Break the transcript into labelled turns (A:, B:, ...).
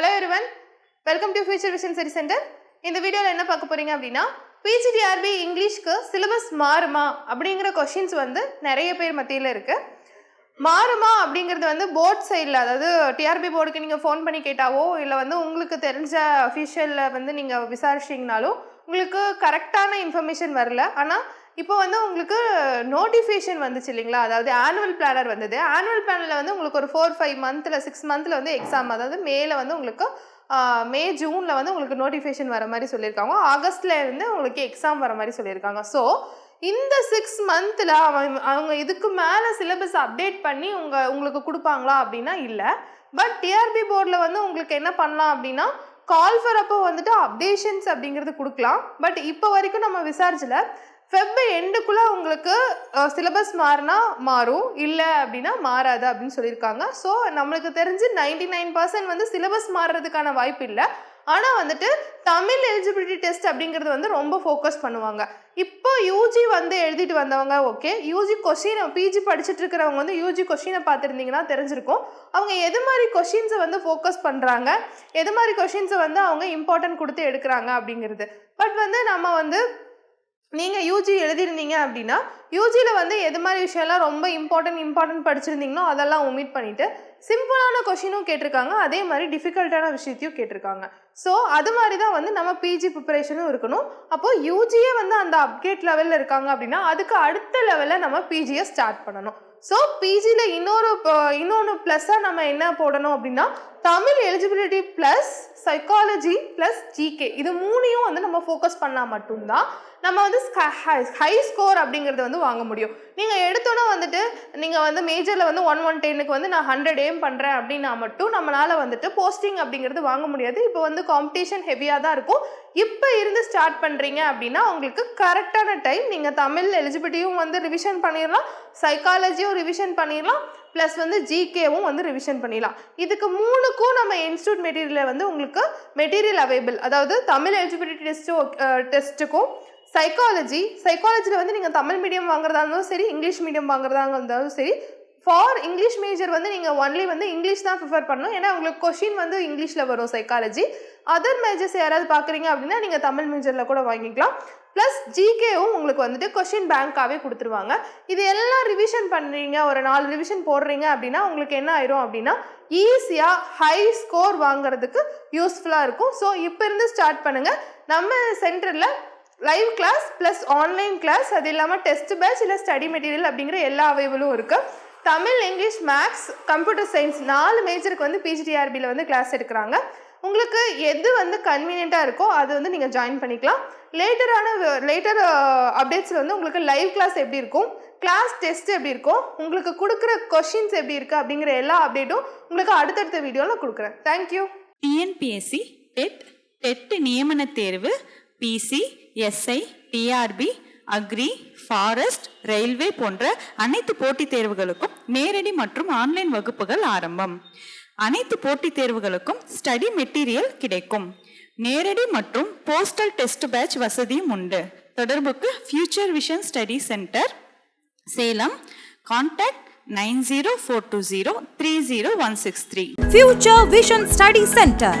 A: Hello everyone welcome to future vision சரி centre இந்த வீடியோவில் என்ன பார்க்க போகிறீங்க அப்படின்னா பிஜிடிஆர்பி இங்கிலீஷ்க்கு சிலபஸ் மாறுமா அப்படிங்கிற கொஷின்ஸ் வந்து நிறைய பேர் மத்தியில் இருக்குது மாறுமா அப்படிங்கிறது வந்து போர்ட் சைடில் அதாவது டிஆர்பி போர்டுக்கு நீங்கள் ஃபோன் பண்ணி கேட்டாவோ இல்லை வந்து உங்களுக்கு தெரிஞ்ச அஃபிஷியலில் வந்து நீங்கள் விசாரிச்சிங்கனாலும் உங்களுக்கு கரெக்டான இன்ஃபர்மேஷன் வரல. ஆனால் இப்போ வந்து உங்களுக்கு நோட்டிஃபிகேஷன் வந்துச்சு இல்லைங்களா? அதாவது ஆனுவல் பிளானர் வந்தது. ஆனுவல் பிளானில் வந்து உங்களுக்கு ஒரு ஃபோர் ஃபைவ் மந்தில் சிக்ஸ் மந்தில் வந்து எக்ஸாம் அதாவது மேலே வந்து உங்களுக்கு மே ஜூனில் வந்து உங்களுக்கு நோட்டிஃபிகேஷன் வர மாதிரி சொல்லியிருக்காங்க. ஆகஸ்ட்ல இருந்து உங்களுக்கு எக்ஸாம் வர மாதிரி சொல்லியிருக்காங்க. ஸோ இந்த சிக்ஸ் மந்தில் அவன் அவங்க இதுக்கு மேலே சிலபஸ் அப்டேட் பண்ணி உங்கள் உங்களுக்கு கொடுப்பாங்களா அப்படின்னா இல்லை. பட் டிஆர்பி போர்டில் வந்து உங்களுக்கு என்ன பண்ணலாம் அப்படின்னா கால் ஃபர் அப்போ வந்துட்டு அப்டேஷன்ஸ் அப்படிங்கிறது கொடுக்கலாம். பட் இப்போ வரைக்கும் நம்ம விசாரிச்சில் ஃபெப் எண்டுக்குள்ளே உங்களுக்கு சிலபஸ் மாறினா மாறும். இல்லை அப்படின்னா மாறாது அப்படின்னு சொல்லியிருக்காங்க. ஸோ நம்மளுக்கு தெரிஞ்சு நைன்டி நைன் பர்சன்ட் வந்து சிலபஸ் மாறுறதுக்கான வாய்ப்பு இல்லை. ஆனால் வந்துட்டு தமிழ் எலிஜிபிலிட்டி டெஸ்ட் அப்படிங்கிறது வந்து ரொம்ப ஃபோக்கஸ் பண்ணுவாங்க. இப்போ யூஜி வந்து எழுதிட்டு வந்தவங்க ஓகே யூஜி கொஷினை பிஜி படிச்சுட்டு இருக்கிறவங்க வந்து யூஜி கொஷினை பார்த்துருந்தீங்கன்னா தெரிஞ்சிருக்கும். அவங்க எது மாதிரி கொஷின்ஸை வந்து ஃபோக்கஸ் பண்ணுறாங்க எது மாதிரி கொஷின்ஸை வந்து அவங்க இம்பார்ட்டன்ட் கொடுத்து எடுக்கிறாங்க அப்படிங்கிறது. பட் வந்து நம்ம வந்து நீங்கள் யூஜி எழுதியிருந்தீங்க அப்படின்னா யூஜியில் வந்து எது மாதிரி விஷயம்லாம் ரொம்ப இம்பார்ட்டன்ட் இம்பார்ட்டன்ட் படிச்சிருந்தீங்களோ அதெல்லாம் ஒமிட் பண்ணிவிட்டு சிம்பிளான கொஷினும் கேட்டிருக்காங்க அதே மாதிரி டிஃபிகல்ட்டான விஷயத்தையும் கேட்டிருக்காங்க. ஸோ அது மாதிரி தான் வந்து நம்ம பிஜி ப்ரிப்பரேஷனும் இருக்கணும். அப்போது யூஜியே வந்து அந்த அப்டேட் லெவலில் இருக்காங்க அப்படின்னா அதுக்கு அடுத்த லெவலில் நம்ம பிஜியை ஸ்டார்ட் பண்ணணும். ஸோ பிஜியில் இன்னொரு இன்னொன்று ப்ளஸ்ஸாக நம்ம என்ன போடணும் அப்படின்னா Tamil eligibility plus psychology plus GK இது மூணையும் வந்து நம்ம ஃபோக்கஸ் பண்ணால் மட்டும்தான் நம்ம வந்து ஹை ஸ்கோர் அப்படிங்கிறது வந்து வாங்க முடியும். நீங்கள் எடுத்தோன்னே வந்துட்டு நீங்கள் வந்து மேஜரில் வந்து ஒன் ஒன் டென்னுக்கு வந்து நான் ஹண்ட்ரட் க்ளைம் பண்ணுறேன் அப்படின்னா மட்டும் நம்மளால் வந்துட்டு போஸ்டிங் அப்படிங்கிறது வாங்க முடியாது. இப்போ வந்து காம்படிஷன் ஹெவியாக தான் இருக்கும். இப்போ இருந்து ஸ்டார்ட் பண்ணுறீங்க அப்படின்னா உங்களுக்கு கரெக்டான டைம் நீங்கள் தமிழ் எலிஜிபிலிட்டியும் வந்து ரிவிஷன் பண்ணிடலாம் சைக்காலஜியும் ரிவிஷன் பண்ணிடலாம் ப்ளஸ் வந்து ஜிகேவும் வந்து ரிவிஷன் பண்ணிடலாம் இதுக்கு மூணுக்கும் நம்ம இன்ஸ்டியூட் மெட்டீரியலில் வந்து உங்களுக்கு மெட்டீரியல் அவைபிள் அதாவது தமிழ் எலிஜிபிலிட்டி டெஸ்ட்டு டெஸ்ட்டுக்கும் சைக்காலஜி சைக்காலஜியில் வந்து நீங்கள் தமிழ் மீடியம் வாங்குறதா இருந்தாலும் சரி இங்கிலீஷ் மீடியம் வாங்குறதா இருந்தாலும் சரி ஃபார் இங்கிலீஷ் மேஜர் வந்து நீங்கள் ஒன்லி வந்து இங்கிலீஷ் தான் ப்ரிஃபர் பண்ணணும். ஏன்னா உங்களுக்கு கொஷின் வந்து இங்கிலீஷில் வரும் சைக்காலஜி அதர் மேஜர்ஸ் யாராவது பார்க்குறீங்க அப்படின்னா நீங்கள் தமிழ் மேஜரில் கூட வாங்கிக்கலாம். ப்ளஸ் ஜிகேவும் உங்களுக்கு வந்துட்டு கொஷின் பேங்க்காகவே கொடுத்துருவாங்க. இது எல்லாம் ரிவிஷன் பண்ணுறீங்க ஒரு நாலு ரிவிஷன் போடுறீங்க அப்படின்னா உங்களுக்கு என்ன ஆயிரும் அப்படின்னா ஈஸியாக ஹை ஸ்கோர் வாங்குறதுக்கு யூஸ்ஃபுல்லாக இருக்கும். ஸோ இப்போ இருந்து ஸ்டார்ட் பண்ணுங்கள் நம்ம சென்டரில் live class plus online class அது இல்லாமல் டெஸ்ட் பேட்ச் இல்லை ஸ்டடி மெட்டீரியல் அப்படிங்கிற எல்லா அவைபிளும் இருக்குது Tamil English maths computer science நாலு மேஜருக்கு வந்து பிஜிடிஆர்பியில் வந்து கிளாஸ் எடுக்கிறாங்க. உங்களுக்கு எது வந்து கன்வீனியண்ட்டாக இருக்கோ அது வந்து நீங்கள் ஜாயின் பண்ணிக்கலாம். லேட்டரான லேட்டர் அப்டேட்ஸில் வந்து உங்களுக்கு லைவ் கிளாஸ் எப்படி இருக்கும்? கிளாஸ் டெஸ்ட் எப்படி இருக்கும்? உங்களுக்கு கொடுக்குற கொஷின்ஸ் எப்படி இருக்குது அப்படிங்கிற எல்லா அப்டேட்டும் உங்களுக்கு அடுத்தடுத்த வீடியோவில் கொடுக்குறேன். தேங்க்யூ
B: டிஎன்பிஎஸ்சி டெட் டெட் நியமன தேர்வு PC SI TRB agri forest railway போன்ற அனைத்து போட்டித் தேர்வுகளுக்கும் நேரடி மற்றும் ஆன்லைன் வகுப்புகள் ஆரம்பம். அனைத்து போட்டித் தேர்வுகளுக்கும் ஸ்டடி மெட்டீரியல் கிடைக்கும். நேரடி மற்றும் போஸ்டல் டெஸ்ட் பேட்ச் வசதியும் உண்டு. தொடர்புக்கு future vision study centre Salem contact nine zero four two zero three zero one six three future vision study centre